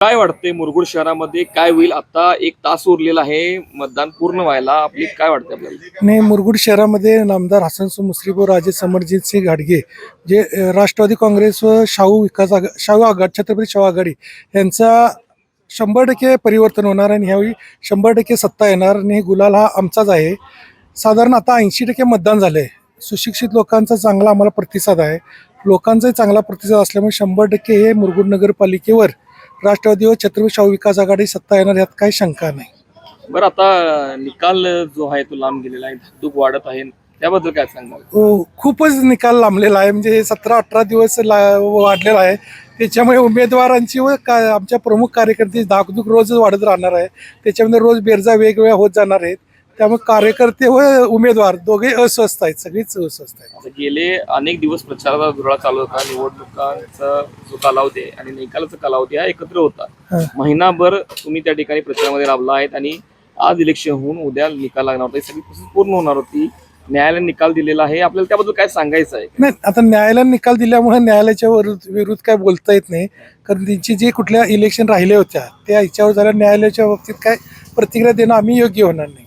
काय वाटतंय मुरगुड शहरामध्ये? काय होईल? आता एक तास उरलेला आहे. मतदान पूर्ण व्हायला आपली काय वाटतं आपल्याला? आणि मुरगुड शहरामध्ये नामदार हसन मुश्रीफ व राजे समरजित सिंग घाडगे जे राष्ट्रवादी काँग्रेस व शाहू विकास आघा शाहू आघाड छत्रपती शाहू आघाडी यांचा शंभर टक्के परिवर्तन होणार आणि ह्यावेळी शंभर टक्के सत्ता येणार आणि गुलाल हा आमचाच आहे. साधारण आता ऐंशी टक्के मतदान झालं आहे सुशिक्षित लोकांचा चांगला आम्हाला प्रतिसाद आहे. लोकांचाही चांगला प्रतिसाद असल्यामुळे शंभर टक्के हे मुरगुड नगरपालिकेवर राष्ट्रवादी व छत्रपती शाहू विकास आघाडी सत्ता येणार यात काही शंका नाही. बरं आता निकाल जो आहे तो लांब गेलेला आहे धाकधूक वाढत आहे. त्याबद्दल काय सांगाल? हो खूपच निकाल लांबलेला आहे. म्हणजे सतरा अठरा दिवस ला वाढलेला आहे. त्याच्यामुळे उमेदवारांची व का आमच्या प्रमुख कार्यकर्ते धाकधूक रोजच वाढत राहणार आहे. त्याच्यामध्ये रोज बेरजा वेगवेगळ्या होत जाणार आहेत. त्यामुळे कार्यकर्ते व उमेदवार दोघे अस्वस्थ आहेत सगळीच अस्वस्थ आहेत. आता गेले अनेक दिवस प्रचाराचा धुरळा चालू होता निवडणुकांचा जो कालावधी आहे आणि निकालाचा कालावधी हा एकत्र होता. महिनाभर तुम्ही त्या ठिकाणी प्रचारामध्ये राबला आहेत आणि आज इलेक्शन होऊन उद्या निकाल लागणार होता. ही सगळी प्रोसेस पूर्ण होणार होती. न्यायालयाने निकाल दिलेला आहे. आपल्याला त्याबद्दल काय सांगायचं आहे? नाही आता न्यायालयाने निकाल दिल्यामुळे न्यायालयाच्या विरुद्ध विरुद्ध काय बोलता येत नाही. कारण त्यांची जे कुठल्या इलेक्शन राहिल्या होत्या त्या ह्याच्यावर जरा न्यायालयाच्या बाबतीत काय प्रतिक्रिया देणं आम्ही योग्य होणार नाही.